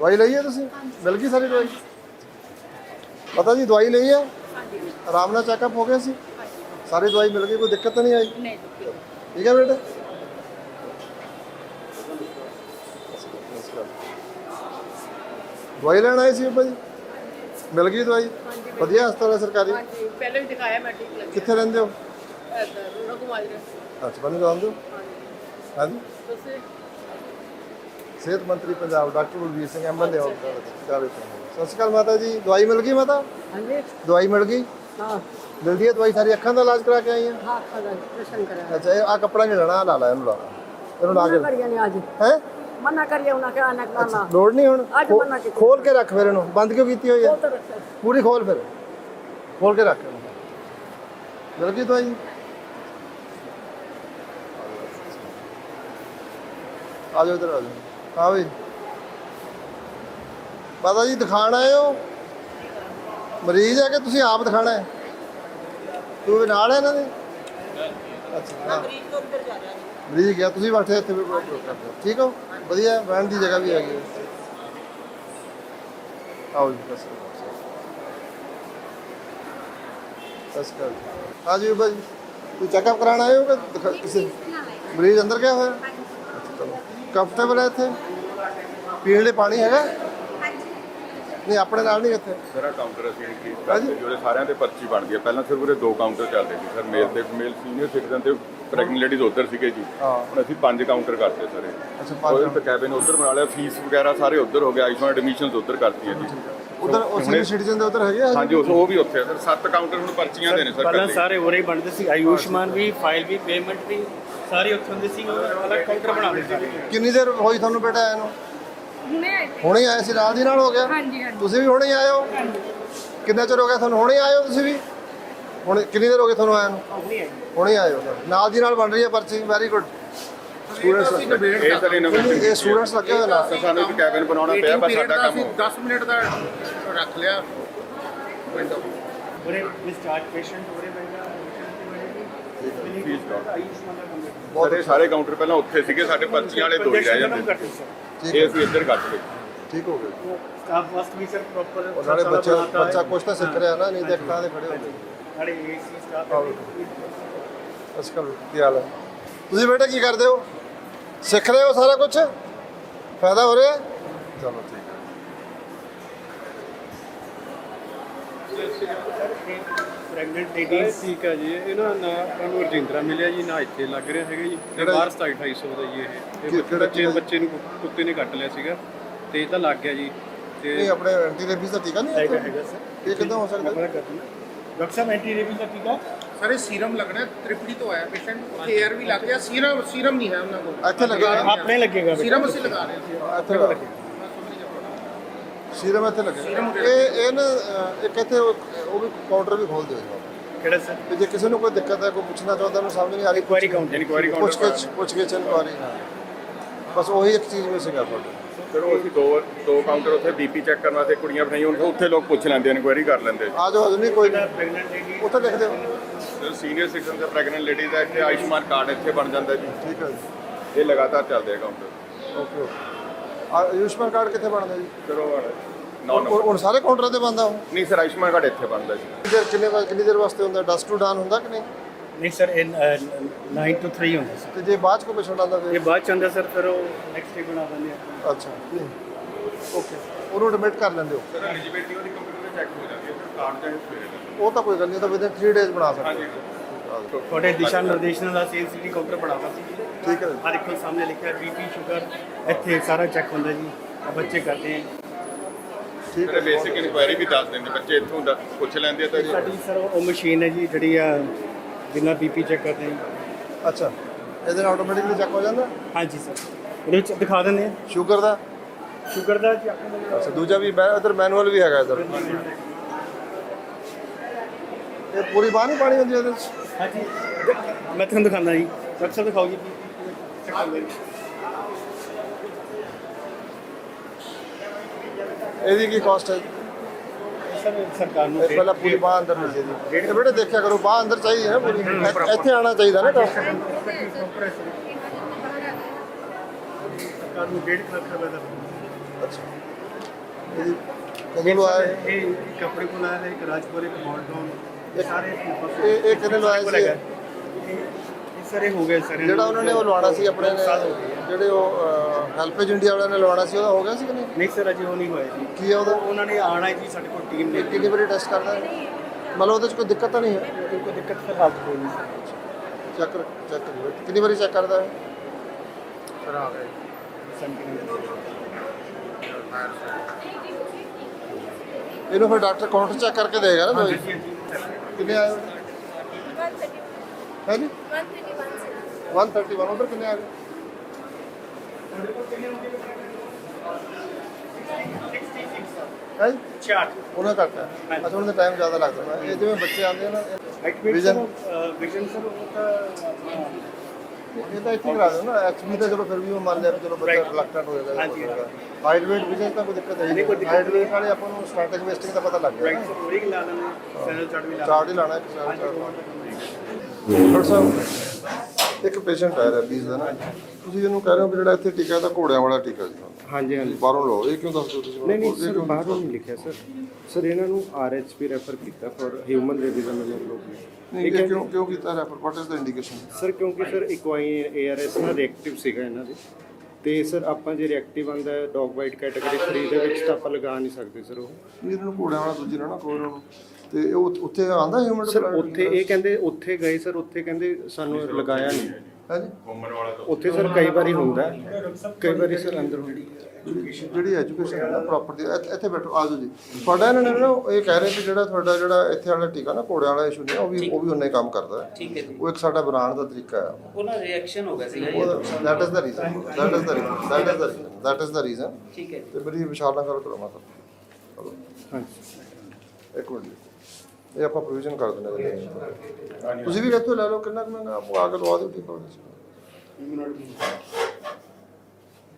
ਦਵਾਈ ਲਈ ਹੈ ਤੁਸੀਂ? ਮਿਲ ਗਈ ਸਾਰੀ ਦਵਾਈ? ਪਤਾ ਜੀ ਦਵਾਈ ਲਈ ਹੈ? ਆਰਾਮ ਨਾਲ ਚੈੱਕਅਪ ਹੋ ਗਿਆ ਸੀ? ਸਾਰੀ ਦਵਾਈ ਮਿਲ ਗਈ ਕੋਈ ਦਿੱਕਤ ਤਾਂ ਨਹੀਂ ਆਈ? ਨਹੀਂ ਠੀਕ ਹੈ ਬੇਟਾ। ਦਵਾਈ ਲੈਣ ਆਏ ਸੀ ਬਾਬਾ ਜੀ? ਮਿਲ ਗਈ ਦਵਾਈ? ਵਧੀਆ ਹਸਪਤਾਲ ਹੈ ਸਰਕਾਰੀ? ਹਾਂਜੀ ਪਹਿਲੇ ਵੀ ਦਿਖਾਇਆ ਮੈਂ ਠੀਕ ਲੱਗਿਆ ਕਿੱਥੇ ਰਹਿੰਦੇ ਹੋ? ਰਘੁਮਾਜ ਦੇ। ਅੱਛਾ ਬੰਦੇ ਜਾਣਦੇ ਹੋ ਹਾਂਜੀ। ਤੁਸੀਂ ਸਿਹਤ ਮੰਤਰੀ ਪੰਜਾਬ ਡਾਕਟਰ ਬਲਵੀਰ ਸਿੰਘ ਐਮਐਲਏ ਚਾਰੇ ਸਤਿ ਸ਼੍ਰੀ ਅਕਾਲ ਮਾਤਾ ਜੀ। ਦਵਾਈ ਮਿਲ ਗਈ ਮਾਤਾ? ਹਾਂਜੀ। ਦਵਾਈ ਮਿਲ ਗਈ? ਹਾਂ। ਮਿਲਦੀ ਹੈ ਦਵਾਈ ਸਾਰੀ? ਅੱਖਾਂ ਦਾ ਇਲਾਜ ਕਰਾ ਕੇ ਆਈ ਹੈ ਹਾਂ ਖੜਾ ਪ੍ਰਸ਼ਨ ਕਰਾ ਅੱਛਾ ਇਹ ਆ ਕੱਪੜਾ ਨਹੀਂ ਲੈਣਾ ਆਹ ਲਾ ਲੈ ਇਹਨੂੰ ਲਾ। ਇਹਨੂੰ ਲਾ ਕੇ। ਕਰਿਆ ਨਹੀਂ ਅੱਜ। ਹੈ? ਮਨਾ ਕਰਿਆ ਉਹਨਾਂ ਕਿ ਆਨਕ ਲਾਣਾ ਲੋੜ ਨਹੀਂ ਹੁਣ? ਅੱਜ ਮਨਾ ਕੀਤੀ। ਖੋਲ ਕੇ ਰੱਖ ਫਿਰ ਇਹਨੂੰ। ਬੰਦ ਕਿਉਂ ਕੀਤੀ ਹੋਈ ਰੱਖਿਆ ਪੂਰੀ ਖੋਲ ਫਿਰ। ਖੋਲ ਕੇ ਰੱਖ ਮਿਲ ਗਈ ਦਵਾਈ? ਆ ਜਾਓ ਇਧਰ ਆ ਜਾਓ। ਹਾਂ ਵੀ। ਪਤਾ ਜੀ, ਦਿਖਾਣ ਆਏ ਹੋ? ਮਰੀਜ਼ ਹੈ ਕਿ ਤੁਸੀਂ ਆਪ ਦਿਖਾਣਾ ਹੈ? ਤੂੰ ਵੀ ਨਾਲ ਹੈ ਇਹਨਾਂ ਦੇ? ਅੱਛਾ। ਮਰੀਜ਼ ਗਿਆ, ਤੁਸੀਂ ਬੈਠੇ ਇੱਥੇ ਵੀ ਠੀਕ ਹੋ? ਵਧੀਆ, ਬਹਿਣ ਦੀ ਜਗ੍ਹਾ ਵੀ ਹੈਗੀ ਹੈ। ਆਓ ਜੀ ਬਸ ਬਸ ਕਰ ਆ ਜੀ ਬਾਬਾ ਤੂੰ ਚੈੱਕਅਪ ਕਰਾਉਣ ਆਏ ਹੋ ਕਿ ਕਿਸੇ ਮਰੀਜ਼ ਅੰਦਰ ਗਿਆ ਹੋਇਆ? ਕੰਫਰਟੇਬਲ ਹੈ ਇੱਥੇ? ਪੀਣ ਲਈ ਪਾਣੀ ਹੈਗਾ? ਨਹੀਂ ਆਪਣੇ ਨਾਲ ਨਹੀਂ ਇੱਥੇ। ਮੇਰਾ ਕਾਊਂਟਰ ਅਸੀਂ ਇੰਕਰੀਜ਼ ਹਾਂਜੀ। ਜਿਹੜੇ ਸਾਰਿਆਂ ਤੇ ਪਰਚੀ ਬਣਦੀ ਹੈ। ਪਹਿਲਾਂ ਸਿਰਫ ਉਰੇ ਦੋ ਕਾਊਂਟਰ ਚੱਲਦੇ ਸੀ ਸਰ। ਮੇਲ ਤੇ ਫੀਮੇਲ ਸੀਨੀਅਰ ਸਿਟੀਜ਼ਨ ਤੇ ਪ੍ਰੈਗਨੈਂਟ ਲੇਡੀਜ਼ ਉੱਧਰ ਸੀਗੇ ਜੀ। ਹਾਂ। ਹੁਣ ਅਸੀਂ ਪੰਜ ਕਾਊਂਟਰ ਕਰਤੇ ਸਾਰੇ ਅੱਛਾ ਉਹਦੇ ਪੰਜ ਤੇ ਕੈਬਿਨ ਉੱਧਰ ਬਣਾ ਲਿਆ ਫੀਸ ਵਗੈਰਾ ਸਾਰੇ ਉੱਧਰ ਹੋ ਗਏ ਆਯੁਸ਼ਮਾਨ ਐਡਮਿਸ਼ਨਸ ਉੱਧਰ ਕਰਤੀਆਂ ਜੀ। ਉਧਰ ਉਹ ਸੀਨੀਅਰ ਸਿਟੀਜ਼ਨ ਦੇ ਉਧਰ ਹੈਗੇ ਆ? ਹਾਂਜੀ ਉਸ- ਉਹ ਵੀ ਉੱਥੇ ਆ ਸਰ। ਸੱਤ ਕਾਊਂਟਰ ਹੁਣ ਪਰਚੀਆਂ ਦੇ ਨੇ ਸਰ ਪਹਿਲਾਂ ਇਕੱਲੇ। ਸਾਰੇ ਉਰੇ ਹੀ ਬਣਦੇ ਸੀ। ਆਯੁਸ਼ਮਾਨ ਵੀ ਫਾਈਲ ਵੀ ਪੇਮੈਂਟ ਵੀ। ਸਾਰੇ ਉੱਥੇ ਹੁੰਦੇ ਸੀ ਉਹ ਅਲੱਗ ਕਾਊਂਟਰ ਬਣਾਉਂਦੇ ਸੀ। ਕਿੰਨੀ ਦੇਰ ਹੋਈ ਤੁਹਾਨੂੰ ਬੇਟਾ ਆਇਆ ਨੂੰ? ਹੁਣੇ ਆਏ ਹੁਣੇ ਆਏ ਸੀ ਨਾਲ ਦੀ ਨਾਲ ਹੋ ਗਿਆ? ਹਾਂਜੀ ਹਾਂਜੀ। ਤੁਸੀਂ ਵੀ ਹੁਣੇ ਹੀ ਆਏ ਹੋ? ਕਿੰਨਾ ਚਿਰ ਹੋ ਗਿਆ ਤੁਹਾਨੂੰ ਹੁਣੇ ਆਏ ਹੋ ਤੁਸੀਂ ਵੀ? ਹੁਣ ਕਿੰਨੀ ਦੇਰ ਹੋ ਗਈ ਤੁਹਾਨੂੰ ਆਇਆ ਨੂੰ? ਹੁਣੇ ਆਏ। ਹੋ ਨਾਲ ਦੀ ਨਾਲ ਬਣ ਰਹੀ ਹੈ ਪਰਚੀ ਵੈਰੀ ਗੁੱਡ ਸਟੂਡੈਂਟਸ ਇਹ ਸਰ ਇਨੋਵੇਸ਼ਨ ਇਹ ਸਟੂਡੈਂਟਸ ਲੱਗੇ ਹੋਏ ਨਾਲ। ਸਾਨੂੰ ਇੱਕ ਕੈਬਿਨ ਬਣਾਉਣਾ ਪਿਆ ਬਸ ਸਾਡਾ ਕੰਮ ਹੋ ਗਿਆ। 10 ਮਿੰਟ ਦਾ ਰੱਖ ਲਿਆ। ਉਰੇ ਡਿਸਚਾਰਜ ਪੇਸ਼ੈਂਟ ਉਰੇ ਬੈਠਾ ਫੀਸ ਦਾ ਸਰ ਕਾਊਂਟਰ ਪਹਿਲਾਂ ਉੱਥੇ ਸੀਗੇ ਸਾਡੇ ਪਰਚੀਆਂ ਵਾਲੇ ਦੋ ਹੀ ਰਹਿ ਜਾਂਦੇ ਠੀਕ ਇਹ ਹੈ ਅਸੀਂ ਇੱਧਰ ਕੱਟ ਲਏ। ਠੀਕ ਹੋ ਗਿਆ ਸਟਾਫ ਮਸਟ ਵੀ ਸਰ ਪ੍ਰੋਪਰ ਉਹ ਨਾਲੇ ਬੱਚਾ ਬੱਚਾ ਕੁਛ ਤਾਂ ਸਿੱਖ ਰਿਹਾ ਨਾ ਨਹੀਂ ਤੇ ਅੱਖਾਂ ਦੇ ਖੜੇ ਹੁੰਦੇ ਨਾਲੇ ਏਸੀ ਸਟਾਫ ਅਸਕਲ ਕੀ ਹਾਲ ਹੈ? ਤੁਸੀਂ ਬੇਟਾ ਕੀ ਕਰਦੇ ਹੋ? ਸਿੱਖ ਰਹੇ ਹੋ ਸਾਰਾ ਕੁਝ ਫਾਇਦਾ ਹੋ ਰਿਹਾ? ਹੈ? ਚਲੋ ਠੀਕ ਹੈ ਪ੍ਰੈਗਨੈਂਟ ਲੇਡੀਜ਼ ਠੀਕ ਹੈ ਜੀ। ਇਹ ਨਾ ਸਾਨੂੰ ਰਜਿੰਦਰਾ ਮਿਲਿਆ ਜੀ ਨਾ ਇੱਥੇ ਲੱਗ ਰਿਹਾ ਹੈਗਾ ਜੀ। ਇਹ ਕਿਹੜਾ ਬਾਹਰ 27500 ਦਾ ਜੀ ਇਹ। ਇਹ ਕਿ- ਕਿਹੜਾ ਬੱਚੇ ਜੀ? ਬੱਚੇ ਨੂੰ ਕੁ- ਕੁੱਤੇ ਨੇ ਕੱਟ ਲਿਆ ਸੀਗਾ। ਤੇ ਇਹ ਤਾਂ ਲੱਗ ਗਿਆ ਜੀ। ਤੇ ਨਹੀਂ ਆਪਣੇ ਐਂਟੀ ਰੇਬੀਜ਼ ਦਾ ਟੀਕਾ ਨਹੀਂ ਹੈਗਾ ਹੈ ਹੈਗਾ ਸਰ। ਇਹ ਕਿੱਦਾਂ ਹੋ ਸਕਦਾ? ਦਿੰਦਾ ਡਾਕਟਰ ਸਾਹਿਬ ਐਂਟੀ ਰੇਬੀਜ਼ ਦਾ ਟੀਕਾ? ਸਾਰੇ ਸੀਰਮ ਲੱਗਣਾ ਤ੍ਰਿਪੜੀ ਤੋਂ ਆਇਆ ਪੇਸ਼ੈਂਟ ਉੱਥੇ 에ਅਰ ਵੀ ਲੱਗ ਗਿਆ। ਸੀਰਮ ਸੀਰਮ ਨਹੀਂ ਹੈ ਉਹਨਾਂ ਕੋਲ। ਇੱਥੇ ਲੱਗੇਗਾ ਆਪਣੇ ਲੱਗੇਗਾ। ਸੀਰਮ ਅਸੀਂ ਲਗਾ ਰਹੇ ਸੀ ਇੱਥੇ ਲੱਗੇ ਸੀਰਮ ਇੱਥੇ ਲੱਗੇਗਾ ਇਹ ਇਹ ਨਾ ਇੱਕ ਇੱਥੇ ਉਹ ਵੀ ਕਾਊਂਟਰ ਵੀ ਖੋਲ ਦਿਓ ਜੀ। ਕਿਹੜਾ ਸਰ? ਤੇ ਜੇ ਕਿਸੇ ਨੂੰ ਕੋਈ ਦਿੱਕਤ ਹੈ ਕੋਈ ਪੁੱਛਣਾ ਚਾਹੁੰਦਾ ਉਹਨੂੰ ਸਮਝ ਨਹੀਂ ਆ ਰਹੀ ਇਨਕੁਆਇਰੀ ਕਾਊਂਟਰ ਇਨਕੁਆਇਰੀ ਪੁੱਛ ਕਾਊਂਟਰ ਕੇ ਪੁੱਛ ਕੇ ਇਨਕੁਆਇਰੀ ਬਸ ਉਹੀ ਇੱਕ ਚੀਜ਼ ਵਿੱਚ ਸੀਗਾ ਤੁਹਾਡੇ। ਫਿਰ ਉਹ ਅਸੀਂ ਦੋ ਦੋ ਕਾਊਂਟਰ ਉੱਥੇ ਬੀਪੀ ਚੈੱਕ ਕਰਨ ਵਾਸਤੇ ਕੁੜੀਆਂ ਬਣਾਈਆਂ ਹੁਣ ਉੱਥੇ ਲੋਕ ਪੁੱਛ ਲੈਂਦੇ ਇਨਕੁਆਇਰੀ ਕਰ ਲੈਂਦੇ ਆ। ਜਾਓ ਹਜੇ ਨਹੀਂ ਕੋਈ ਪ੍ਰੈਗਨੈਂਟ ਲੇਡੀ ਉੱਥੇ ਲਿਖ ਦਿਓ। ਸੀਨੀਅਰ ਸਿਟੀਜ਼ਨ ਤੇ ਪ੍ਰੈਗਨੈਂਟ ਲੇਡੀਜ਼ ਦਾ ਇੱਥੇ ਆਯੁਸ਼ਮਾਨ ਕਾਰਡ ਇੱਥੇ ਬਣ ਜਾਂਦਾ ਜੀ। ਠੀਕ ਹੈ ਜੀ। ਇਹ ਲਗਾਤਾਰ ਚੱਲਦੇ ਆ counter okay okay Ayushman card ਕਿੱਥੇ ਬਣਦਾ ਜੀ? ਉਹ ਨੌ ਹੁਣ ਨੰਬਰ ਹੁਣ ਸਾਰੇ ਕਾਊਂਟਰਾਂ ਤੇ ਬੰਦਾ ਉਹ? ਨਹੀਂ ਸਰ ਆਯੁਸ਼ਮਾਨ ਕਾਰਡ ਇੱਥੇ ਬਣਦਾ ਜੀ। ਦੇਰ ਕਿੰਨੇ ਵਾ- ਕਿੰਨੀ ਦੇਰ ਵਾਸਤੇ ਹੁੰਦਾ? ਡਸਟ ਟੂ ਡਾਨ ਹੁੰਦਾ ਕਿ ਨਹੀਂ? ਨਹੀਂ ਸਰ ਇਹ 9 ਤੋਂ 3 ਹੁੰਦਾ ਸਰ। ਤੇ ਜੇ ਬਾਅਦ ਚ ਕੋਈ ਪੇਸ਼ੈਂਟ ਆਉਂਦਾ ਇਹ ਫਿਰ ਬਾਅਦ ਚ ਆਉਂਦਾ ਸਰ ਫਿਰ ਉਹ ਨੈਕਸਟ ਡੇ ਬਣਾ ਦਿੰਦੇ ਆ। ਅੱਛਾ ਓਕੇ ਉਹਨੂੰ ਐਡਮਿਟ ਕਰ ਲੈਂਦੇ ਹੋ? ਸਰ ਐਲੀਜੀਬਿਲਟੀ ਉਹਦੀ ਕੰਪਿਊਟਰ ਤੇ ਚੈੱਕ ਹੋ ਜਾਂਦੀ ਹੈ ਸਰ ਕਾਰਡ ਚਾਹੇ ਸਵੇਰੇ ਉਹ ਤਾਂ ਕੋਈ ਗੱਲ ਨਹੀਂ ਉਹ ਤਾਂ ਵਿਦਿਨ 3 ਡੇਜ਼ ਬਣਾ ਸਕਦੇ ਹੋ। ਤੁਹਾਡੇ ਦਿਸ਼ਾ ਨਿਰਦੇਸ਼ ਨਾਲ ਅਸੀਂ ਸਿਟੀ ਕਾਊਂਟਰ ਬਣਾਤਾ ਸੀ ਜੀ ਠੀਕ ਹੈ ਆ ਦੇਖੋ ਸਾਹਮਣੇ ਲਿਖਿਆ ਬੀਪੀ ਸ਼ੂਗਰ ਇੱਥੇ ਸਾਰਾ ਚੈੱਕ ਹੁੰਦਾ ਜੀ ਆ ਬੱਚੇ ਕਰਦੇ ਆ। ਠੀਕ ਸਰ ਬੇਸਿਕ ਇਨਕੁਆਇਰੀ ਵੀ ਦੱਸ ਦਿੰਦੇ ਬੱਚੇ ਇੱਥੋਂ ਦੱਸ- ਪੁੱਛ ਲੈਂਦੇ ਆ ਤਾਂ ਜੀ। ਸਾਡੀ ਸਰ ਉਹ ਮਸ਼ੀਨ ਹੈ ਜੀ ਜਿਹੜੀ ਆ ਜਿੰਨਾ ਬੀਪੀ ਚੈੱਕ ਕਰਦੇ ਆ। ਅੱਛਾ ਇਹਦੇ ਨਾਲ ਆਟੋਮੈਟਿਕਲੀ ਚੈੱਕ ਹੋ ਜਾਂਦਾ? ਹਾਂਜੀ ਸਰ ਇਹਦੇ ਵਿੱਚ ਦਿਖਾ ਦਿੰਦੇ ਆ। ਸ਼ੂਗਰ ਦਾ? ਸ਼ੂਗਰ ਦਾ ਜੀ ਆਪਣੇ ਅੱਛਾ ਦੂਜਾ ਵੀ ਮੈਂ ਇਧਰ ਮੈਨੂਅਲ ਵੀ ਹੈਗਾ ਇਧਰ। ਇਹ ਪੂਰੀ ਬਾਹ ਨਹੀਂ ਪਾਣੀ ਹੁੰਦੀ ਇਹਦੇ ਵਿੱਚ? ਹਾਂਜੀ। ਮੈਂ ਤੁਹਾਨੂੰ ਦਿਖਾਉਂਦਾ ਜੀ ਸਾਹਿਬ ਦਿਖਾਓ ਜੀ ਇਹਦੀ ਕੀ ਕਾਸਟ ਹੈ? ਸਰਕਾਰ ਨੂੰ ਇਹ ਪਹਿਲਾਂ ਪੂਰੀ ਬਾਹ ਅੰਦਰ ਨਹੀਂ ਚਾਹੀਦੀ। ਇਹ ਬੇਟੇ ਦੇਖਿਆ ਕਰੋ ਬਾਹ ਅੰਦਰ ਚਾਹੀਦੀ ਹੈ ਨਾ ਪੂਰੀ। ਇੱਥੇ- ਇੱਥੇ ਆਣਾ ਚਾਹੀਦਾ ਨਾ ਡਾਕਟਰ ਸਰਕਾਰ ਨੂੰ ਡੇਢ ਲੱਖ ਰੁਪਏ ਦਾ ਅੱਛਾ। ਇਹਦੀ ਕਦੋਂ ਲਵਾਇਆ ਇਹ? ਇਹ ਆਪਣੇ ਕੋਲ ਆਇਆ ਹੈ ਇੱਕ ਰਾਜਪੁਰ ਇੱਕ ਮੌਲਟਾਊਨ ਇਹ ਸਾਰੇ ਇਹ ਇਹ ਕਿੰਨੇ ਲਵਾਇਆ ਸੀ? ਇਹ? ਇਹ ਸਾਰੇ ਹੋ ਗਏ ਸਰ। ਜਿਹੜਾ ਉਹਨਾਂ ਨੇ ਉਹ ਲਵਾਉਣਾ ਸੀ ਆਪਣੇ ਨੇ ਜਿਹੜੇ ਉਹ ਹੈਲਪੇਜ ਇੰਡੀਆ ਵਾਲਿਆਂ ਨੇ ਲਵਾਉਣਾ ਸੀ ਉਹਦਾ ਹੋ ਗਿਆ ਸੀ ਕਿ ਨਹੀਂ? ਨਹੀਂ ਸਰ ਅਜੇ ਉਹ ਨਹੀਂ ਹੋਇਆ ਜੀ। ਕੀ ਹੈ ਉਹਦਾ? ਉਹਨਾਂ ਨੇ ਆਣਾ ਜੀ ਸਾਡੇ ਕੋਲ ਟੀਮ ਨੇ। ਕਿੰਨੀ ਵਾਰੀ ਟੈਸਟ ਕਰਦਾ ਹੈ? ਮਤਲਬ ਉਹਦੇ 'ਚ ਕੋਈ ਦਿੱਕਤ ਤਾਂ ਨਹੀਂ ਹੈ? ਕੋਈ ਦਿੱਕਤ ਫਿਲਹਾਲ ਕੋਈ ਨਹੀਂ ਚੈੱਕ ਚੈੱਕ ਕਿੰਨੀ ਵਾਰੀ ਚੈੱਕ ਕਰਦਾ ਹੈ? ਸਰ ਆ ਗਏ ਇਹਨੂੰ ਫਿਰ ਡਾਕਟਰ ਕਾਊਂਟਰ ਚੈੱਕ ਕਰਕੇ ਦੇਗਾ ਨਾ ਕਿੰਨੇ ਆਏ ਹੈ ਜੀ 131 ਉਧਰ ਕਿੰਨੇ ਆ ਗਏ ਹੈ ਜੀ ਚਾਰ ਉਹਨਾਂ ਘੱਟ ਹੈ ਅੱਛਾ ਉਹਨਾਂ ਦਾ ਟਾਈਮ ਜ਼ਿਆਦਾ ਲੱਗਦਾ ਹੈ ਇਹ ਜਿਵੇਂ ਬੱਚੇ ਆਉਂਦੇ ਆ ਨਾ activate Vision- sir vision sir ਉਹ ਤਾਂ ਇਹ ਤਾਂ ਇੱਥੇ ਹੀ ਕਰਾ ਦਿਓ ਨਾ ਐਚਪੀ ਤਾਂ ਚਲੋ ਫਿਰ ਵੀ ਉਹ ਮੰਨ ਲਿਆ ਵੀ ਚਲੋ ਬੱਚਾ Right. ਰਿਲੈਕਟੈਂਟ ਹੋ ਜਾਏਗਾ ਹਾਂਜੀ, ਹਾਂਜੀ। ਹਾਈਟ weight ਵਿਜਨ ਤਾਂ ਕੋਈ ਦਿੱਕਤ ਹੈ ਨਹੀਂ, ਕੋਈ ਦਿੱਕਤ ਹਾਈਟ weight ਵਾਲੇ ਆਪਾਂ ਨੂੰ ਸਟੈਟਿਕ ਵੇਸਟਿੰਗ ਦਾ ਪਤਾ ਲੱਗ ਗਿਆ ਰਾਈਟ ਨਾ। ਸਰ ਉਹੀ ਲਾ ਲੈਣੇ ਸੈਨਲ ਚਾਰਟ ਵੀ ਲਾ ਚਾਰਟ ਹੀ ਲਾਣਾ ਇੱਕ ਚਾਰਟ ਡਾਕਟਰ ਸਾਹਿਬ ਇੱਕ ਪੇਸ਼ੈਂਟ ਆਇਆ ਰੈਬੀਜ਼ ਦਾ ਨਾ। ਤੁਸੀਂ ਇਹਨੂੰ ਕਹਿ ਰਹੇ ਹੋ ਵੀ ਜਿਹੜਾ ਇੱਥੇ ਟੀਕਾ ਹੈ ਤਾਂ ਘੋੜਿਆਂ ਵਾਲਾ ਟੀਕਾ ਜੀ। ਹਾਂਜੀ ਹਾਂਜੀ। ਬਾਹਰੋਂ ਲਓ। ਇਹ ਕਿਉਂ ਦੱਸ ਦਿਓ ਤੁਸੀਂ ਨਹੀਂ ਨਹੀਂ ਸਰ ਬਾਹਰੋਂ ਨਹੀਂ ਲਿਖਿਆ ਸਰ। ਸਰ ਇਹਨਾਂ ਨੂੰ ਆਰਐਚਪੀ ਰੈਫਰ ਕੀਤਾ ਫॉर ਹਿਊਮਨ ਰੇਬੀਜ਼ਮ ਲੋਕ ਨਹੀਂ ਇਹ ਕਿਉਂ ਕਿਉਂ ਕੀਤਾ refer what is the indication sir ਕਿਉਂਕਿ ਸਰ ਇਕਵਾਈ ਏਆਰਐਸ ਨਾਲ ਰਿਐਕਟਿਵ ਸੀਗਾ ਇਹਨਾਂ ਦੇ। ਤੇ ਸਰ ਆਪਾਂ ਜੇ ਰਿਐਕਟਿਵ ਆਂਦਾ ਡੌਗ ਬਾਈਟ ਕੈਟਾਗਰੀ 3 ਦੇ ਵਿੱਚ ਤਾਂ ਆਪਾਂ ਲਗਾ ਨਹੀਂ ਸਕਦੇ ਸਰ ਉਹ। ਇਹਨਾਂ ਨੂੰ ਘੋੜਿਆਂ ਵਾਲਾ ਦੂਜੀ ਨਾ ਨਾ ਕੋਈ ਨੂੰ ਤੇ ਉਹ ਉੱਥੇ ਆਂਦਾ ਹਿਊਮਨ ਸਰ ਉੱਥੇ ਇਹ ਕਹਿੰਦੇ ਉੱਥੇ ਗਏ ਸਰ ਉੱਥੇ ਕਹਿੰਦੇ ਸਾਨੂੰ ਲਗਾਇਆ ਨਹੀਂ। ਹੈ ਜੀ ਘੁੰਮਣ ਵਾਲਾ ਤਾਂ ਉੱਥੇ ਸਰ ਕਈ ਵਾਰੀ ਹੁੰਦਾ ਹੈ, ਕਈ ਵਾਰੀ ਸਰ ਅੰਦਰ ਹੁੰਦੀ ਜਿਹੜੀ ਐਜੂਕੇਸ਼ਨ ਹੈ ਨਾ ਪ੍ਰੋਪਰ ਦੀ ਇੱਥੇ- ਬੈਠੋ ਆਜੋ ਜੀ। ਤੁਹਾਡਾ ਇਹਨਾਂ ਨੇ ਨਾ ਇਹ ਕਹਿ ਰਹੇ ਕਿ ਜਿਹੜਾ ਤੁਹਾਡਾ ਜਿਹੜਾ ਇੱਥੇ ਵਾਲਾ ਟੀਕਾ ਨਾ ਘੋੜਿਆਂ ਵਾਲਾ ਇਸ਼ੂ ਨਹੀਂ ਉਹ ਵੀ ਉਹ ਵੀ ਉਨਾ ਹੀ ਕੰਮ ਕਰਦਾ ਹੈ। ਠੀਕ ਹੈ ਜੀ। ਉਹ ਇੱਕ ਸਾਡਾ ਬਣਾਉਣ ਦਾ ਤਰੀਕਾ ਹੈ। ਉਹਨਾਂ ਰਿਐਕਸ਼ਨ ਹੋ ਗਿਆ ਜੀ। That is the reason that is the reason that is the reason that is the reason ਠੀਕ ਹੈ ਜੀ। ਤੇ ਮੇਰੀ ਵਿਸ਼ਾਲ ਨਾਲ ਗੱਲ ਕਰੋ ਮਾਤਾ। ਚਲੋ। ਹਾਂਜੀ। ਇੱਕ ਮਿੰਟ ਜੀ। ਇਹ ਆਪਾਂ ਪ੍ਰੋਵੀਜ਼ਨ ਕਰ ਦਿੰਦੇ ਹਾਂ। ਤੁਸੀਂ ਵੀ ਇੱਥੋਂ ਲੈ ਲਓ ਕਿੰਨਾ ਕੁ ਮਹਿੰਗਾ ਆਪੋ ਆ ਕੇ ਲਵਾ ਦਿਓ 'ਚ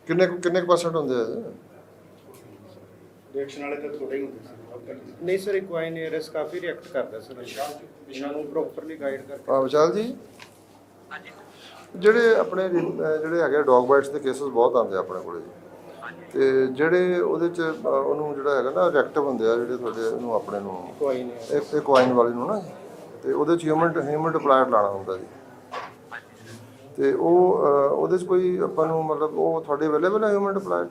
ਕਿੰਨੇ ਕੁ- ਕਿੰਨੇ ਪਰਸੈਂਟ ਹੁੰਦੇ ਆ? ਰਿਐਕਸ਼ਨ ਵਾਲੇ ਤਾਂ ਥੋੜੇ ਹੀ ਹੁੰਦੇ ਸਰ ਨਹੀਂ ਸਰ ਇਕਵਾਈ ਏਆਰਐਸ ਕਾਫੀ ਰਿਐਕਟ ਕਰਦਾ ਸਰ। ਇਹਨਾਂ ਨੂੰ ਪ੍ਰੋਪਰਲੀ ਗਾਈਡ ਕਰਕੇ। ਹਾਂ ਵਿਸ਼ਾਲ ਜੀ? ਜਿਹੜੇ ਆਪਣੇ ਜਿਹੜੇ ਹੈਗੇ ਡੌਗ ਬਾਈਟਸ ਦੇ ਕੇਸਸ ਬਹੁਤ ਆਉਂਦੇ ਆ ਆਪਣੇ ਕੋਲੇ ਜੀ। ਤੇ ਜਿਹੜੇ ਉਹਦੇ ਚ ਉਹਨੂੰ ਜਿਹੜਾ ਹੈਗਾ ਨਾ ਰਿਐਕਟਿਵ ਹੁੰਦੇ ਆ ਜਿਹੜੇ ਤੁਹਾਡੇ ਉਹਨੂੰ ਆਪਣੇ ਨੂੰ ਇਕਵਾਈ ਨੇ ਇੱਕ ਇੱਕ ਵਾਈਨ ਵਾਲੀ ਨੂੰ ਨਾ। ਤੇ ਉਹਦੇ ਚ ਹਿਊਮਨ ਹਿਊਮਨ ਡਿਪਲਾਇਰ ਲਾਣਾ ਹੁੰਦਾ ਜੀ। ਤੇ ਉਹ ਉਹਦੇ ਚ ਕੋਈ ਆਪਾਂ ਨੂੰ ਮਤਲਬ ਉਹ ਤੁਹਾਡੇ ਅਵੇਲੇਬਲ ਹੈ ਹਿਊਮਨ ਡਿਪਲਾਇਰ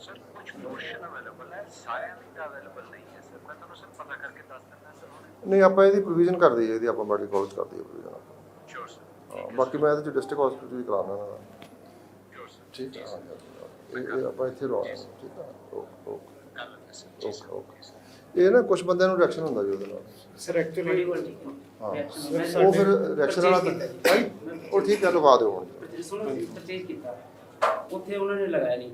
ਸਰ ਕੁਝ ਲੋਸ਼ਨ ਅਵੇਲੇਬਲ ਹੈ? ਸਾਇਆ ਨਹੀਂ ਤਾਂ ਅਵੇਲੇਬਲ ਨਹੀਂ ਹੈ ਸਰ। ਮੈਂ ਤੁਹਾਨੂੰ ਸਰ ਪਤਾ ਕਰਕੇ ਦੱਸ ਦਿੰਦਾ ਸਰ ਹੁਣੇ। ਨਹੀਂ ਆਪਾਂ ਇਹਦੀ ਪ੍ਰੋਵੀਜ਼ਨ ਕਰ ਦਈਏ ਇਹਦੀ ਆਪਾਂ ਮੈਡੀਕਲ ਕਾਲਜ ਕਰ ਦਈਏ ਪ੍ਰੋਵੀਜ਼ਨ ਆਪਾਂ। ਸ਼ੋਰ ਸਰ ਹਾਂ, ਬਾਕੀ ਮੈਂ ਇਹਦੇ ਚ ਡਿਸਟ੍ਰਿਕਟ ਹਸਪੀਟਲ ਵੀ ਕਰਾਉਣਾ ਇਹਨਾਂ ਦਾ ਸ਼ੋਰ ਸਰ ਠੀਕ ਹੈ ਇਹ ਆਪਾਂ ਇੱਥੇ ਰੋਣਾ ਠੀਕ ਹੈ ਓਕੇ ਓਕੇ ਕਰ ਲੈਂਦੇ ਸਰ ਓਕੇ ਓਕੇ ਇਹ ਨਾ ਕੁਝ ਬੰਦਿਆਂ ਨੂੰ ਰਿਐਕਸ਼ਨ ਹੁੰਦਾ ਜੀ ਉਹਦੇ ਨਾਲ ਸਰ ਐਕਚੁਅਲੀ ਹਾਂ ਉਹ ਫਿਰ ਰਿਐਕਸ਼ਨ ਵਾਲਾ ਭਾਈ ਉਹ ਠੀਕ ਹੈ ਲਗਾ ਦਿਓ ਹੁਣ ਪਰਚੇਜ ਕੀਤਾ ਉੱਥੇ ਉਹਨਾਂ ਨੇ ਲਗਾਇਆ ਨਹੀਂ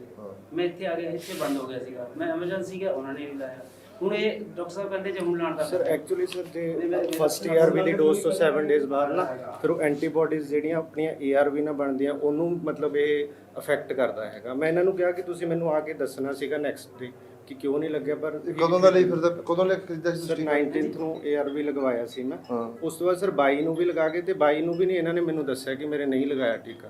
ਮੈਂ ਇੱਥੇ ਆ ਗਿਆ ਇੱਥੇ ਬੰਦ ਹੋ ਗਿਆ ਸੀਗਾ ਮੈਂ ਐਮਰਜੈਂਸੀ ਗਿਆ ਉਹਨਾਂ ਨੇ ਵੀ ਲਾਇਆ ਹੁਣ ਇਹ ਡਾਕਟਰ ਸਾਹਿਬ ਕਹਿੰਦੇ ਜੇ ਹੁਣ ਲਾਣ ਦਾ ਸਰ ਐਕਚੁਅਲੀ ਸਰ ਜੇ ਫਸਟ ਏਆਰਵੀ ਦੀ ਡੋਜ਼ ਤੋਂ 7 ਡੇਜ਼ ਬਾਅਦ ਨਾ ਫਿਰ ਉਹ ਐਂਟੀਬਾਡੀਜ਼ ਜਿਹੜੀਆਂ ਆਪਣੀਆਂ ਏਆਰਵੀ ਨਾਲ ਬਣਦੀਆਂ ਉਹਨੂੰ ਮਤਲਬ ਇਹ ਅਫੈਕਟ ਕਰਦਾ ਹੈਗਾ। ਮੈਂ ਇਹਨਾਂ ਨੂੰ ਕਿਹਾ ਕਿ ਤੁਸੀਂ ਮੈਨੂੰ ਆ ਕੇ ਦੱਸਣਾ ਸੀਗਾ ਨੈਕਸਟ ਡੇ ਕਿ ਕਿਉਂ ਨਹੀਂ ਲੱਗਿਆ ਪਰ ਕਦੋਂ ਦਾ ਲਈ ਫਿਰਦਾ ਕਦੋਂ ਲੈ ਕੇ ਖਰੀਦਿਆ ਸੀ ਸਰ ਤੁਸੀਂ 19th ਨੂੰ ਏਆਰਵੀ ਲਗਵਾਇਆ ਸੀ ਮੈਂ। ਉਸ ਤੋਂ ਬਾਅਦ ਸਰ 22 ਨੂੰ ਵੀ ਲਗਾ ਕੇ ਤੇ 22 ਨੂੰ ਵੀ ਨਹੀਂ ਇਹਨਾਂ ਨੇ ਮੈਨੂੰ ਦੱਸਿਆ ਕਿ ਮੇਰੇ ਨਹੀਂ ਲਗਾਇਆ ਟੀਕਾ।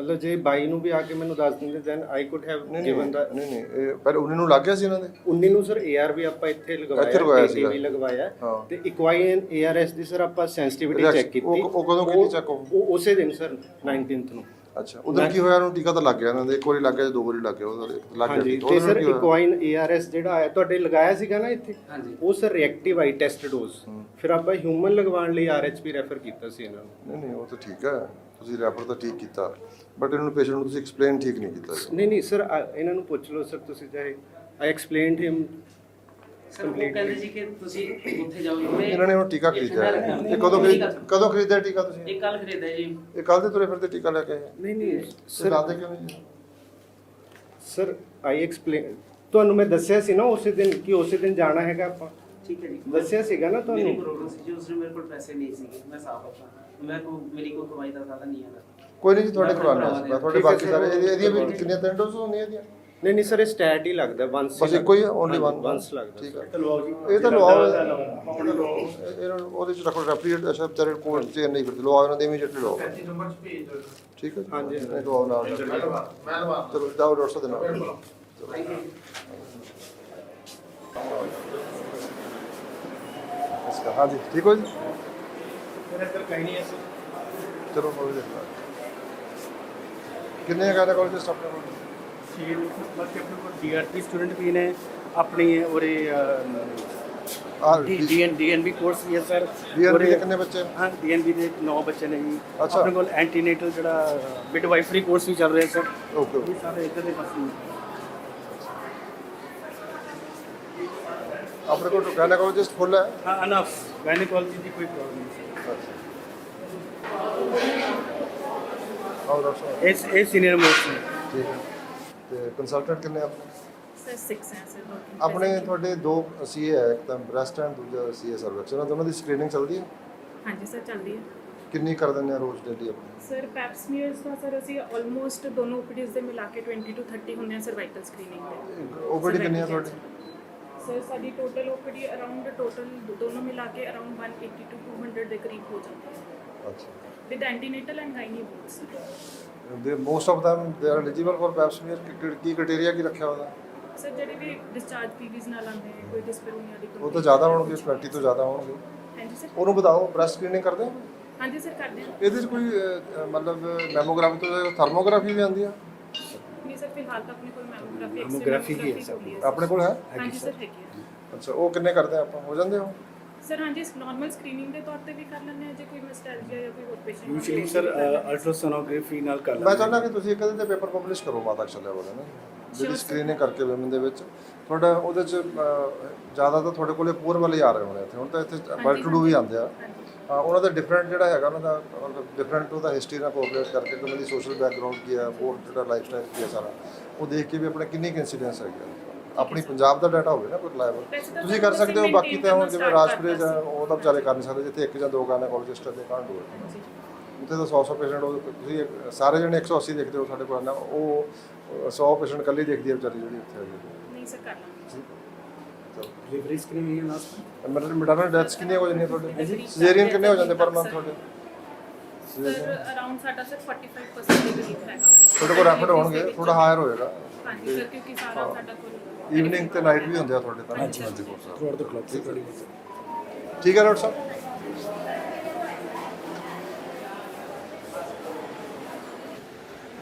ਮਤਲਬ ਜੇ 22 ਨੂੰ ਵੀ ਆ ਕੇ ਮੈਨੂੰ ਦੱਸ ਦਿੰਦੇ ਦੈਨ ਆਈ ਕੁਡ ਹੈਵ ਨਹੀਂ ਗਿਵਨ ਦਾ ਨਹੀਂ ਨਹੀਂ ਇਹ ਪਰ ਉਹਨਾਂ ਨੂੰ ਲੱਗ ਗਿਆ ਸੀ ਇਹਨਾਂ ਦੇ? 19 ਨੂੰ ਸਰ ਏਆਰਵੀ ਆਪਾਂ ਇੱਥੇ ਲਗਵਾਇਆ ਇੱਥੇ ਲਗਵਾਇਆ TTV ਸੀਗਾ। ਲਗਵਾਇਆ। ਹਾਂ। ਤੇ ਇਕਵਾਈਨ ਏਆਰਐਸ ਦੀ ਸਰ ਆਪਾਂ ਸੈਂਸਿਟੀਵਿਟੀ Reaction- ਚੈੱਕ ਕੀਤੀ। ਉਹ- ਉਹ ਕਦੋਂ ਕੀਤੀ check ਉਹ? ਉਹ ਉਸੇ ਦਿਨ ਸਰ 19th ਨੂੰ। ਅੱਛਾ ਉਧਰ ਕੀ ਹੋਇਆ? ਉਹਨੂੰ ਟੀਕਾ ਤਾਂ ਲੱਗ ਗਿਆ ਇਹਨਾਂ ਦੇ ਇੱਕ ਵਾਰੀ ਲੱਗ ਗਿਆ ਦੋ ਵਾਰੀ ਲੱਗ ਗਿਆ ਉਹਦਾ ਲੱਗ ਗਿਆ ਹਾਂਜੀ ਟੀਕਾ। ਤੇ ਸਰ ਕੀ ਹੋਇਆ? ਇਕਵਾਈਨ ਏਆਰਐਸ ਜਿਹੜਾ ਆਇਆ ਤੁਹਾਡੇ ਲਗਾਇਆ ਸੀਗਾ ਨਾ ਇੱਥੇ? ਹਾਂਜੀ। ਉਹ ਸਰ ਰਿਐਕਟਿਵ ਆਈ ਟੈਸਟ ਡੋਜ਼ ਫਿਰ ਆਪਾਂ ਹਿਊਮਨ ਲਗਵਾਉਣ ਲਈ ਆਰਐਚਪੀ ਰੈਫਰ ਕੀਤਾ ਸੀ ਇਹਨਾਂ ਨੂੰ। ਨਹੀਂ ਨਹੀਂ ਉਹ ਤਾਂ ਠੀਕ ਹੈ। ਤੁਸੀਂ ਰੈਫਰ ਤਾਂ ਠੀਕ ਕੀਤਾ ਬਟ ਇਹਨਾਂ ਨੂੰ ਪੇਸ਼ੈਂਟ ਨੂੰ ਤੁਸੀਂ ਐਕਸਪਲੇਨ ਠੀਕ ਨਹੀਂ ਕੀਤਾ ਜੀ। ਨਹੀਂ ਨਹੀਂ ਸਰ ਇਹਨਾਂ ਨੂੰ ਪੁੱਛ ਲਓ ਸਰ ਤੁਸੀਂ ਚਾਹੇ ਆਈ ਐਕਸਪਲੇਨਡ ਹਿਮ ਸਰ ਉਹ ਕਹਿੰਦੇ ਸੀ ਕਿ ਤੁਸੀਂ ਉੱਥੇ ਜਾਓ ਮੈਂ ਇਹਨਾਂ ਨੇ ਹੁਣ ਟੀਕਾ ਖਰੀਦਿਆ ਹੈ। ਇਹ ਕਦੋਂ ਖਰੀਦ ਕਦੋਂ ਖਰੀਦਿਆ ਟੀਕਾ ਤੁਸੀਂ ਇਹ ਕੱਲ ਖਰੀਦਿਆ ਜੀ ਇਹ ਕੱਲ ਦੇ ਤੁਰੇ ਫਿਰਦੇ ਟੀਕਾ ਲੈ ਕੇ ਆਏ ਨਹੀਂ ਨਹੀਂ ਸਰ ਲਾਦੇ ਕਿਉਂ ਨਹੀਂ ਜੀ? ਸਰ ਆਈ ਐਕਸਪਲੇਨ ਤੁਹਾਨੂੰ ਮੈਂ ਦੱਸਿਆ ਸੀ ਨਾ ਉਸੇ ਦਿਨ ਕਿ ਉਸੇ ਦਿਨ ਜਾਣਾ ਹੈਗਾ ਆਪਾਂ ਠੀਕ ਹੈ ਜੀ। ਦੱਸਿਆ ਸੀਗਾ ਨਾ ਮੇਰੀ ਤੁਹਾਨੂੰ ਪ੍ਰੋਬਲਮ ਸੀ ਜੀ ਉਸਨੇ ਮੇਰੇ ਕੋਲ ਪੈਸੇ ਨਹੀਂ ਸੀਗੇ ਮੈਂ ਸਾਫ਼ ਆਪਣਾ ਮੈਂ ਕੋ ਮੇਰੀ ਕੋਈ ਕਮਾਈ ਦਾ ਸਾਧਨ ਨਹੀਂ ਹੈਗਾ। ਕੋਈ ਨਹੀਂ ਜੀ ਤੁਹਾਡੇ ਕਰਵਾ ਲਿਆ ਤੁਹਾਡੇ ਠੀਕ ਹੈ ਬਾਕੀ ਸਰ। ਸਾਰੇ ਇਹਦੀ- ਇਹਦੀਆਂ ਵੀ ਕਿੰਨੀਆਂ ਤਿੰਨ ਡੋਜ਼ ਹੁੰਦੀਆਂ ਇਹਦੀਆਂ? ਨਹੀਂ ਨਹੀਂ ਸਰ ਇਹ ਸਟੈਟ ਹੀ ਲੱਗਦਾ ਵਨਸ ਬਸ ਇੱਕੋ ਹੀ ਓਨਲੀ ਵਨ ਵਨਸ ਲੱਗਦਾ ਠੀਕ ਹੈ। ਇਹ ਤਾਂ ਲਵਾਓ ਇਹ- ਇਹਨਾਂ ਨੂੰ ਉਹਦੇ ਚ ਰੱਖੋ ਰੈਫਰੀ ਅਸ਼ਾ ਬਚਾਰੇ ਕੋਲ ਚ ਨਹੀਂ ਫਿਰ ਲਵਾਓ ਇਹਨਾਂ ਦੇ ਇਮੀਡੀਏਟਲੀ ਲਵਾਓ ਨੰਬਰ ਚ ਭੇਜ ਦਿਓ। ਠੀਕ ਹੈ ਹਾਂਜੀ ਲਵਾਓ ਨਾਲ ਮੈਂ ਲਵਾ ਚਲੋ ਜਾਓ ਡਾਕਟਰ ਸਾਹਿਬ ਦੇ ਨਾਲ। ਥੈਂਕ ਯੂ ਨਮਸਕਾਰ। ਹਾਂਜੀ ਠੀਕ ਹੋ ਜੀ? ਮੇਰੇ ਅੰਦਰ ਕਹੀ ਨਹੀਂ ਐ ਚਲੋ ਹੋ ਜੀ ਕਿੰਨੇ ਹੈਗਾ ਦਾ ਕਾਲਜ ਸਟਾਫ ਕੋਲ ਸੀਲ ਮਤਲਬ ਆਪਣੇ ਕੋਲ ਡੀਆਰਟੀ ਸਟੂਡੈਂਟ ਵੀ ਨੇ ਆਪਣੀ ਉਰੇ ਡੀਐਨ ਡੀਐਨਬੀ ਕੋਰਸ ਵੀ ਹੈ ਸਰ ਡੀਐਨਬੀ ਦੇ ਕਿੰਨੇ ਬੱਚੇ? ਹਾਂ ਡੀਐਨਬੀ ਦੇ 9 ਬੱਚੇ ਨੇ ਜੀ। ਆਪਣੇ ਕੋਲ ਐਂਟੀਨੇਟਲ ਜਿਹੜਾ ਮਿਡਵਾਈਫਰੀ ਕੋਰਸ ਵੀ ਚੱਲ ਰਿਹਾ ਸਰ ਓਕੇ ਇਹ ਸਾਰੇ ਇੱਧਰ ਦੇ ਪਾਸੇ ਆਪਣੇ ਕੋਲ ਗਾਇਨੋਕੋਲੋਜਿਸਟ ਫੁੱਲ ਹੈ ਹਾਂ ਅਨਫ ਗਾਇਨੋਕੋਲੋਜੀ ਦੀ ਕੋਈ ਪ੍ਰੋਬਲਮ ਨਹੀਂ ਆਓ ਡਾਕਟਰ ਸਾਹਿਬ। ਇਸ ਇਹ ਸੀਨੀਅਰ ਮੋਸਟ ਨੇ ਠੀਕ ਹੈ ਤੇ ਕੰਸਲਟੈਂਟ ਕਿੰਨੇ ਆ ਸਰ 6 ਹੈ ਸਰ working ਆਪਣੇ presently। ਤੁਹਾਡੇ ਦੋ ਸੀਏ ਹੈ ਇੱਕ ਤਾਂ ਬ੍ਰੈਸਟ ਐਂਡ ਦੂਜਾ ਸੀਏ ਸਰਵਿਸ ਇਹਨਾਂ ਦੋਨਾਂ ਦੀ ਸਕਰੀਨਿੰਗ ਚੱਲਦੀ ਹੈ ਹਾਂਜੀ ਸਰ ਚੱਲਦੀ ਹੈ ਕਿੰਨੀ ਕਰ ਦਿੰਦੇ ਆ ਰੋਜ਼ ਡੇਲੀ ਆਪਣੀ ਸਰ ਪੈਪਸਮੀਅਰਸ ਦਾ ਸਰ ਅਸੀਂ ਆਲਮੋਸਟ ਦੋਨੋਂ ਓਪੀਡੀਜ਼ ਦੇ ਮਿਲਾ ਕੇ 20 ਟੂ 30 ਹੁੰਦੇ ਆ ਸਰਵਾਈਕਲ ਸਕਰੀਨਿੰਗ ਦੇ ਓਪੀਡੀ ਕਿੰਨੀ ਆ ਤੁਹਾਡੀ ਸਰ ਸਾਡੀ ਟੋਟਲ ਓਪੀਡੀ ਅਰਾਊਂਡ ਟੋਟਲ ਦੋਨੋਂ ਮਿਲਾ ਕੇ ਅਰਾਊਂਡ 180 ਤੋਂ 200 ਦੇ ਕਰੀਬ ਹੋ ਜਾਂਦੀ ਹੈ। ਅੱਛਾ। With antenatal and gynae both ਦੇ most of them they are eligible for pap smear Ki criteria ਕੀ ਰੱਖਿਆ ਉਹਦਾ? ਸਰ ਜਿਹੜੇ ਵੀ ਡਿਸਚਾਰਜ ਪੀਵੀਜ਼ ਨਾਲ ਆਉਂਦੇ ਨੇ ਕੋਈ ਡਿਸਪਰੋਨੀਆ ਦੀ ਉਹ ਤਾਂ ਜ਼ਿਆਦਾ ਹੋਣਗੇ 20 ਤੋਂ ਜ਼ਿਆਦਾ ਹੋਣਗੇ। ਹਾਂਜੀ ਸਰ ਉਹਨੂੰ ਬਤਾਓ ਬ੍ਰੈਸਟ ਸਕਰੀਨਿੰਗ ਕਰਦੇ ਹੋ? ਹਾਂਜੀ ਸਰ ਕਰਦੇ ਹਾਂ। ਇਹਦੇ 'ਚ ਕੋਈ ਅਹ, ਮਤਲਬ ਮੈਮੋਗ੍ਰਾਫੀ ਤੋਂ ਥਰਮੋਗ੍ਰਾਫੀ ਵੀ ਆਉਂਦੀ ਆ? ਨਹੀਂ ਸਰ ਫਿਲਹਾਲ ਤਾਂ ਆਪਣੇ ਕੋਲ ਮੈਮੋਗ੍ਰਾਫੀ ਹੀ ਹੈ ਸਰ। ਆਪਣੇ ਕੋਲ ਹੈ? ਹਾਂਜੀ ਸਰ ਹੈਗੀ ਹੈ। ਅੱਛਾ ਉਹ ਕਿੰਨੇ ਕਰਦੇ ਆ ਆਪਾਂ? ਹੋ ਜਾਂਦੇ ਹੋ? ਸਰ ਹਾਂਜੀ ਨਾਰਮਲ ਸਕਰੀਨਿੰਗ ਦੇ ਤੌਰ ਤੇ ਵੀ ਕਰ ਲੈਂਦੇ ਆ ਜੇ ਕੋਈ ਮਿਸਟੈਲਜੀਆ ਜਾਂ ਕੋਈ ਹੋਰ ਪੇਸ਼ੈਂਟ ਯੂਜੂਅਲੀ ਸਰ ਅਲਟਰਾਸੋਨੋਗ੍ਰਾਫੀ ਨਾਲ ਕਰ ਮੈਂ ਲੈਂਦੇ ਚਾਹੁੰਦਾ ਕਿ ਤੁਸੀਂ ਇੱਕ ਇਹਦੇ ਤੇ ਪੇਪਰ ਪਬਲਿਸ਼ ਕਰੋ ਮਾਤਾ ਚੱਲਿਆ ਵਾਲੇ ਨਾ। ਜਿਹੜੀ ਸਕਰੀਨਿੰਗ ਕਰਕੇ ਵਿਮਨ ਦੇ ਵਿੱਚ। ਤੁਹਾਡਾ ਉਹਦੇ ਚ ਜ਼ਿਆਦਾ ਤਾਂ ਤੁਹਾਡੇ ਕੋਲੇ ਪੂਰ ਵਾਲੇ ਆ ਰਹੇ ਹੋਣੇ ਇੱਥੇ। ਹੁਣ ਤਾਂ ਇੱਥੇ ਵੈਲ ਟੂ ਡੂ ਵੀ ਆਉਂਦੇ ਆ। ਉਹਨਾਂ ਦਾ ਡਿਫਰੈਂਟ ਜਿਹੜਾ ਹੈਗਾ ਉਹਨਾਂ ਦਾ ਡਿਫਰੈਂਟ ਉਹਦਾ ਹਿਸਟਰੀ ਨਾਲ ਕੋਆਪਰੇਟ ਕਰਕੇ ਕਿ ਉਹਨਾਂ ਦੀ ਸੋਸ਼ਲ ਬੈਕਗ੍ਰਾਉਂਡ ਕੀ ਹੈ ਹੋਰ ਜਿਹੜਾ ਲਾਈਫ ਸਟਾਈਲ ਕੀ ਹੈ ਸਾਰਾ ਉਹ ਦੇਖ ਕੇ ਵੀ ਆਪਣਾ ਕਿੰਨੀ ਇਨਸੀਡੈਂਸ ਹੈਗਾ ਆਪਣੀ ਪੰਜਾਬ ਦਾ ਡਾਟਾ ਹੋਵੇ ਨਾ ਕੋਈ ਰਿਲਾਇਬਲ ਤਾਂ ਤੁਸੀਂ ਕਰ ਸਕਦੇ ਹੋ ਬਾਕੀ ਤਾਂ ਹੁਣ ਜਿਵੇਂ ਕਰਨਾ ਰਾਜਪੁਰੇ ਜਾਂ ਉਹ ਤਾਂ ਵਿਚਾਰੇ ਕਰ ਨਹੀਂ ਸਕਦੇ ਜਿੱਥੇ ਇੱਕ ਜਾਂ ਦੋ ਗਾਇਨੋਕੋਲੋਜਿਸਟ ਦੇ ਕਾਂਡ ਹੋਏ ਉੱਥੇ ਤਾਂ 100 100 ਪੇਸ਼ੈਂਟ ਉਹ ਤੁਸੀਂ ਸਾਰੇ ਜਣੇ 180 ਦੇਖਦੇ ਹੋ ਸਾਡੇ ਕੋਲ ਨਾ ਉਹ 100 ਪੇਸ਼ੈਂਟ ਕੱਲੀ ਦੇਖਦੀ ਹੈ ਵਿਚਾਰੀ ਜਿਹੜੀ ਉੱਥੇ ਨਹੀਂ ਸਰ ਕਰ ਲਾਂਗੇ ਡਿਲੀਵਰੀ ਸਕਰੀਨਿੰਗ ਹੈ ਲਾਸਟ ਮਤਲਬ ਮਿਡਰਨਲ ਡੈਥਸ ਕਿੰਨੀਆਂ ਹੋ ਜਾਂਦੀਆਂ ਤੁਹਾਡੇ? ਸਿਜ਼ੇਰੀਅਨ ਕਿੰਨੇ ਹੋ ਜਾਂਦੇ ਪਰ ਮੰਥ ਤੁਹਾਡੇ? ਸਰ ਅਰਾਊਂਡ ਸਾਡਾ ਸਰ 45% ਦੇ ਕਰੀਬ ਹੈਗਾ। ਤੁਹਾਡੇ ਕੋਲ ਰੈਫਰਡ ਹੋਣਗੇ ਥੋੜਾ ਹਾਇਰ ਹੋਏਗਾ। ਹਾਂਜੀ ਸਰ ਕਿਉਂਕਿ ਸਾਰਾ ਸਾਡਾ ਕੋਲ ਈਵਨਿੰਗ ਤੇ ਨਾਈਟ ਵੀ ਹੁੰਦੇ ਆ ਤੁਹਾਡੇ ਤਾਂ। ਹਾਂਜੀ ਹਾਂਜੀ ਥਰੂਆਊਟ ਦ ਕਲੌਕ ਠੀਕ ਹੈ ਡਾਕਟਰ ਸਾਹਿਬ?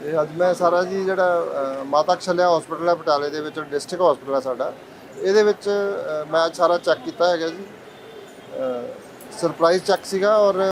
ਇਹ ਅੱਜ ਮੈਂ ਸਾਰਾ ਜੀ ਜਿਹੜਾ ਅ, ਮਾਤਾ ਕਸ਼ਲਿਆ ਹਸਪੀਟਲ ਹੈ ਬਟਾਲੇ ਦੇ ਵਿੱਚ ਡਿਸਟ੍ਰਿਕਟ ਹਸਪੀਟਲ ਹੈ ਸਾਡਾ। ਇਹਦੇ ਵਿੱਚ ਅ, ਮੈਂ ਸਾਰਾ ਚੈੱਕ ਕੀਤਾ ਹੈਗਾ ਜੀ। ਸਰਪ੍ਰਾਈਜ਼ ਚੈੱਕ ਸੀਗਾ ਔਰ